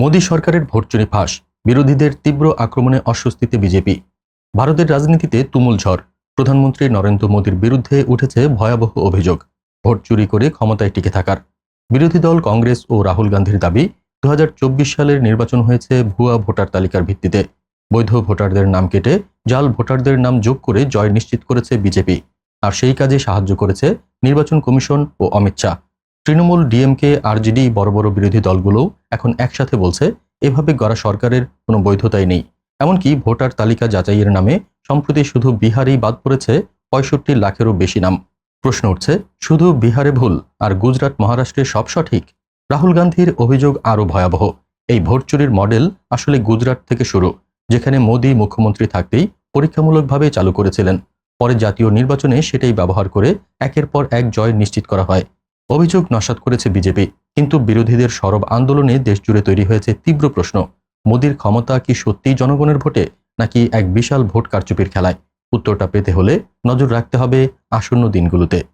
মোদী সরকারের ভোট চুরি ফাঁস, বিরোধীদের তীব্র আক্রমণে অস্বস্তিতে বিজেপি। ভারতের রাজনীতিতে তুমুল ঝড়, প্রধানমন্ত্রী নরেন্দ্র মোদীর বিরুদ্ধে উঠেছে ভয়াবহ অভিযোগ, ভোট চুরি করে ক্ষমতায় টিকে থাকার। বিরোধী দল কংগ্রেস ও রাহুল গান্ধীর দাবি দু হাজার চব্বিশ সালের নির্বাচন হয়েছে ভুয়া ভোটার তালিকার ভিত্তিতে। বৈধ ভোটারদের নাম কেটে জাল ভোটারদের নাম যোগ করে জয় নিশ্চিত করেছে বিজেপি। আর সেই কাজে সাহায্য করেছে নির্বাচন কমিশন ও অমিত শাহ। তৃণমূল ডিএমকে, আরজেডি, বড় বড় বিরোধী দলগুলোও এখন একসাথে বলছে, এভাবে গড়া সরকারের কোনো বৈধতাই নেই। এমনকি ভোটার তালিকা যাচাইয়ের নামে সম্প্রতি শুধু বিহারেই বাদ পড়েছে পঁয়ষট্টি লাখেরও বেশি নাম। প্রশ্ন উঠছে, শুধু বিহারে ভুল আর গুজরাট, মহারাষ্ট্রে সব সঠিক? রাহুল গান্ধীর অভিযোগ আরও ভয়াবহ। এই ভোট চুরির মডেল আসলে গুজরাট থেকে শুরু, যেখানে মোদী মুখ্যমন্ত্রী থাকতেই পরীক্ষামূলকভাবে চালু করেছিলেন। পরে জাতীয় নির্বাচনে সেটাই ব্যবহার করে একের পর এক জয় নিশ্চিত করা হয়। অভিযোগ নস্বাত করেছে বিজেপি, কিন্তু বিরোধীদের সরব আন্দোলনে দেশজুড়ে তৈরি হয়েছে তীব্র প্রশ্ন। মোদির ক্ষমতা কি সত্যিই জনগণের ভোটে, নাকি এক বিশাল ভোট কারচুপির খেলায়? উত্তরটা পেতে হলে নজর রাখতে হবে আসন্ন দিনগুলোতে।